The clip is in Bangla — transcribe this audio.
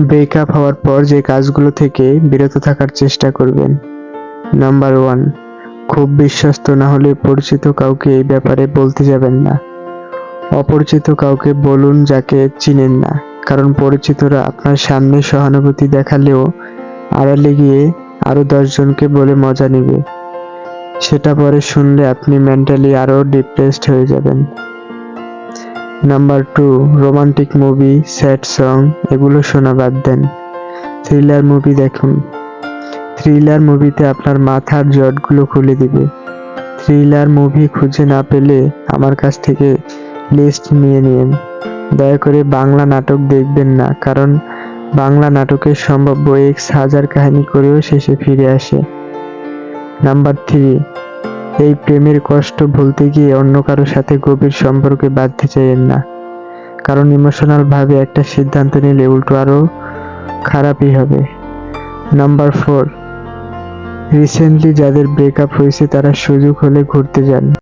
ব্রেকআপ হওয়ার পর যে কাজগুলো থেকে বিরত থাকার চেষ্টা করবেন। নাম্বার ওয়ান, খুব বিশ্বস্ত না হলে পরিচিত কাউকে এই ব্যাপারে বলতে যাবেন না। অপরিচিত কাউকে বলুন যাকে চিনেন না, কারণ পরিচিতরা আপনার সামনে সহানুভূতি দেখালেও আড়ালে গিয়ে আরও দশজনকে বলে মজা নেবে। সেটা পরে শুনলে আপনি মেন্টালি আরও ডিপ্রেসড হয়ে যাবেন। Number two romantic movie sad song এগুলো শোনা বাদ দেন। থ্রিলার মুভি দেখুন। থ্রিলার মুভিতে আপনার মাথার জটগুলো খুলে দিবে। থ্রিলার মুভি খুঁজে না পেলে আমার কাছ থেকে লিস্ট নিয়ে নিন। দয়া করে বাংলা নাটক দেখবেন না, কারণ বাংলা নাটকের সম্ভাব্য এক্স হাজার কাহিনী করেও শেষে ফিরে আসে। নাম্বার থ্রি এই প্রেমের কষ্ট ভুলতে গিয়ে অন্য কারোর সাথে গভীর সম্পর্কে বাঁধতে চাইেন না। কারণ ইমোশনাল ভাবে একটা সিদ্ধান্ত নিলে উল্টো আরও খারাপই হবে। নাম্বার ফোর রিসেন্টলি যাদের ব্রেকআপ হয়েছে তারা সুযোগ হলে ঘুরতে যান।